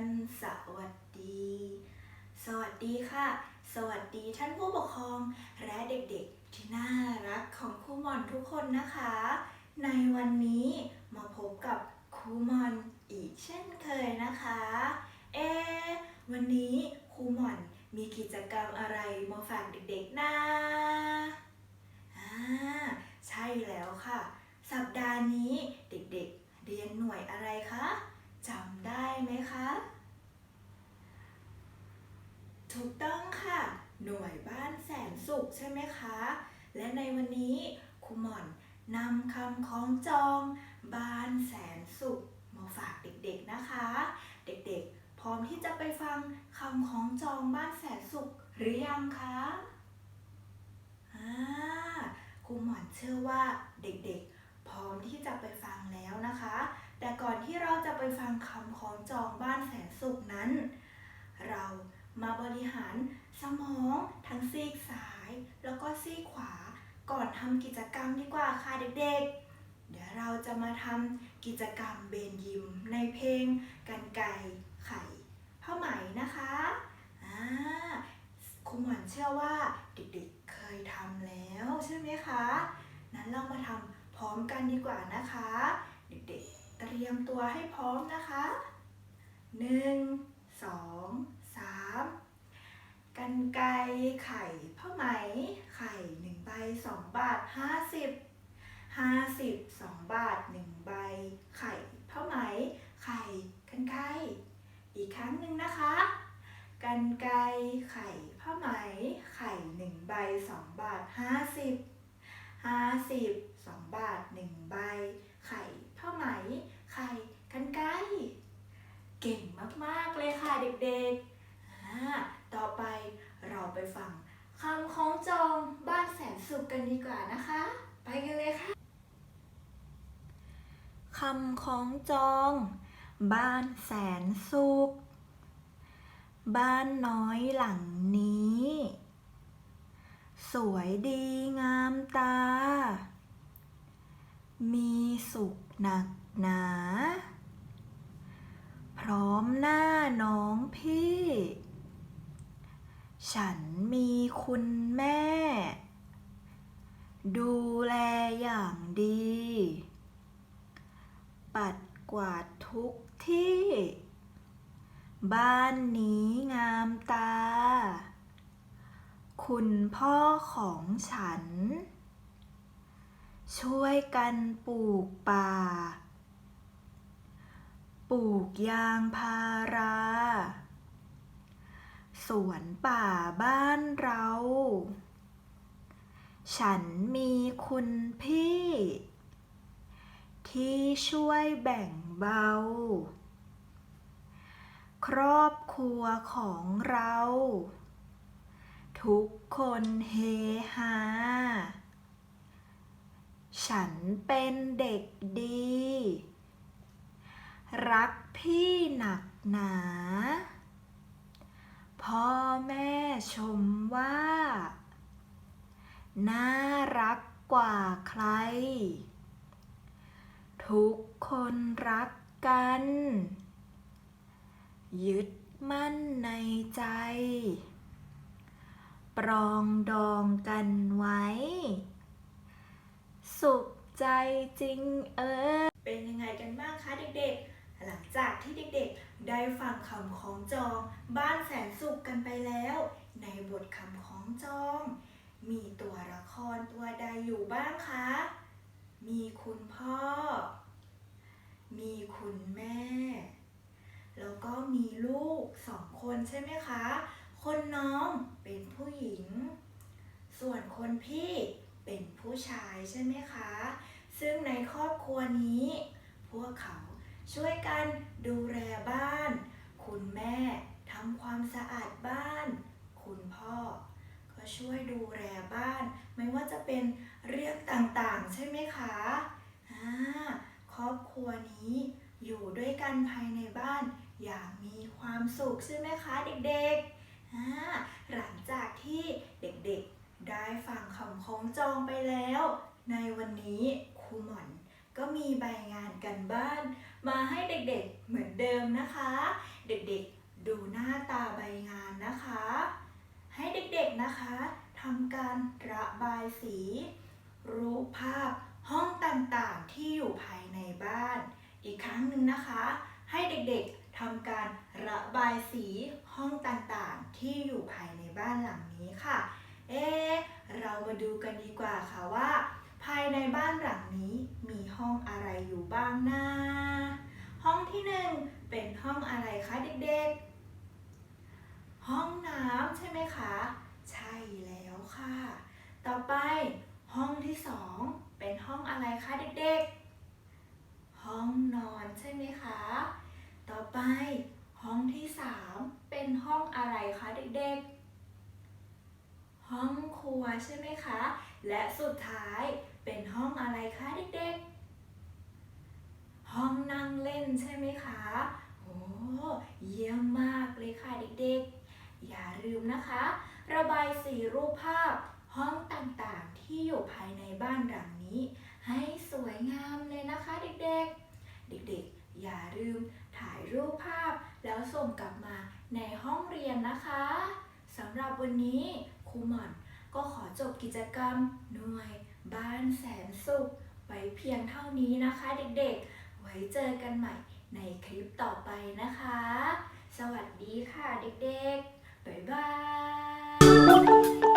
ันสวัสดี สวัสดีค่ะ สวัสดีท่านผู้ปกครอง และเด็กๆ ที่น่ารักของครูหมอนทุกคนนะคะ ในวันนี้มาพบกับครูหมอนอีกเช่นเคยนะคะ เอะวันนี้ครูหมอนมีกิจกรรมอะไรมาฝากเด็กๆนะอ่าใช่แล้วค่ะ สัปดาห์นี้เด็กๆ เรียนหน่วยอะไรคะจำได้ไหมคะ ถูกต้องค่ะ หน่วยบ้านแสนสุขใช่ไหมคะ และในวันนี้ครูหม่อนนำคำคล้องจอง บ้านแสนสุขมาฝากเด็กๆนะคะ เด็กๆ พร้อมที่จะไปฟังคำคล้องจองบ้านแสนสุขหรือยังคะอ่าครูหม่อนเชื่อว่าเด็กๆ พร้อมที่จะไปฟังแล้วนะคะ แต่ก่อนที่เราจะไปฟังคำคล้องจองบ้านแสนสุขนั้น เรา มาบริหารสมองทั้งซีกซ้าย แล้วก็ซีกขวา ก่อนทำกิจกรรมดีกว่าค่ะเด็กๆ เดี๋ยวเราจะมาทำกิจกรรมเบนยิมในเพลงกันไก่ไข่ผ้าไหมนะคะอ่าครูหมอนเชื่อว่าเด็กๆเคยทำแล้วใช่ไหมคะ นั้นเรามาทำพร้อมกันดีกว่านะคะ เด็กๆ เตรียมตัวให้พร้อมนะคะหนึ่งสอง สามกันไกไข่ผ้าไหม ไข่หนึ่งใบสองบาทห้าสิบห้าสิบสองบาทหนึ่งใบ ไข่ผ้าไหม ไข่กันไกอีกครั้งหนึ่งนะคะ กันไกไข่ผ้าไหม ไข่หนึ่งใบสองบาทห้าสิบห้าสิบสองบาทหนึ่งใบ ไข่ผ้าไหม ไข่กันไกรเก่งมาก ๆ เลยค่ะเด็ก ๆ ต่อไปเราไปฟังคำคล้องจองบ้านแสนสุขกันดีกว่านะคะ ไปกันเลยค่ะคำคล้องจอง บ้านแสนสุข บ้านน้อยหลังนี้ สวยดีงามตา มีสุขหนักหนา พร้อมหน้าน้องพี่ ฉันมีคุณแม่ ดูแลอย่างดี ปัดกวาดทุกที่ บ้านนี้งามตา คุณพ่อของฉัน ช่วยกันปลูกป่า ปลูกยางพารา สวนป่าบ้านเรา ฉันมีคุณพี่ ที่ช่วยแบ่งเบา ครอบครัวของเรา ทุกคนเฮฮา ฉันเป็นเด็กดี รักพี่หนักหนา พ่อแม่ชมว่า น่ารักกว่าใคร ทุกคนรักกัน ยึดมั่นในใจ ปรองดองกันไว้ สุขใจจริงเออ เป็นยังไงกันบ้างคะเด็กๆ หลังจากที่เด็กๆ ได้ฟังคำของจองบ้านแสนสุขกันไปแล้ว ในบทคำของจอง มีตัวละครตัวใดอยู่บ้างคะ มีคุณพ่อ มีคุณแม่ แล้วก็มีลูกสองคนใช่ไหมคะ คนน้องเป็นผู้หญิง ส่วนคนพี่เป็นผู้ชายใช่ไหมคะ ซึ่งในครอบครัวนี้ พวกเขา ช่วยกันดูแลบ้าน คุณแม่ทำความสะอาดบ้าน คุณพ่อ ก็ช่วยดูแลบ้าน ไม่ว่าจะเป็นเรื่องต่างๆ ใช่ไหมคะอ่าครอบครัวนี้อยู่ด้วยกันภายในบ้าน อย่างมีความสุขใช่ไหมคะเด็กๆอ่าหลังจากที่เด็กๆได้ฟังคำคล้องจองไปแล้ว ในวันนี้ ก็มีใบงานกันบ้าน มาให้เด็กๆเหมือนเดิมนะคะ เด็กๆดูหน้าตาใบงานนะคะ ให้เด็กๆนะคะทำการระบายสี รูปภาพห้องต่างๆที่อยู่ภายในบ้าน อีกครั้งหนึ่งนะคะ ให้เด็กๆทำการระบายสีห้องต่างๆ ที่อยู่ภายในบ้านหลังนี้ค่ะ เอ๊ะเรามาดูกันดีกว่าค่ะว่าายในบ้านหลังนี้มีห้องอะไรอยู่บ้างนะ ห้องที่หนึ่งเป็นห้องอะไรคะเด็กๆ ห้องน้ำใช่ไหมคะ ใช่แล้วค่ะ ต่อไปห้องที่สองเป็นห้องอะไรคะเด็กๆ ห้องนอนใช่ไหมคะ ต่อไปห้องที่สามเป็นห้องอะไรคะเด็กๆ ห้องครัวใช่ไหมคะ และสุดท้าย เป็นห้องอะไรคะเด็กๆ ห้องนั่งเล่นใช่ไหมคะ โอ้เยี่ยมมากเลยค่ะเด็กๆ อย่าลืมนะคะ ระบายสีรูปภาพห้องต่างๆที่อยู่ภายในบ้านหลังนี้ ให้สวยงามเลยนะคะเด็กๆ เด็กๆ อย่าลืมถ่ายรูปภาพแล้วส่งกลับมาในห้องเรียนนะคะสำหรับวันนี้ครูหม่อนก็ขอจบกิจกรรมหน่วย บ้านแสนสุข ไว้เพียงเท่านี้นะคะเด็กๆ ไว้เจอกันใหม่ในคลิปต่อไปนะคะ สวัสดีค่ะเด็กๆ บ๊ายบาย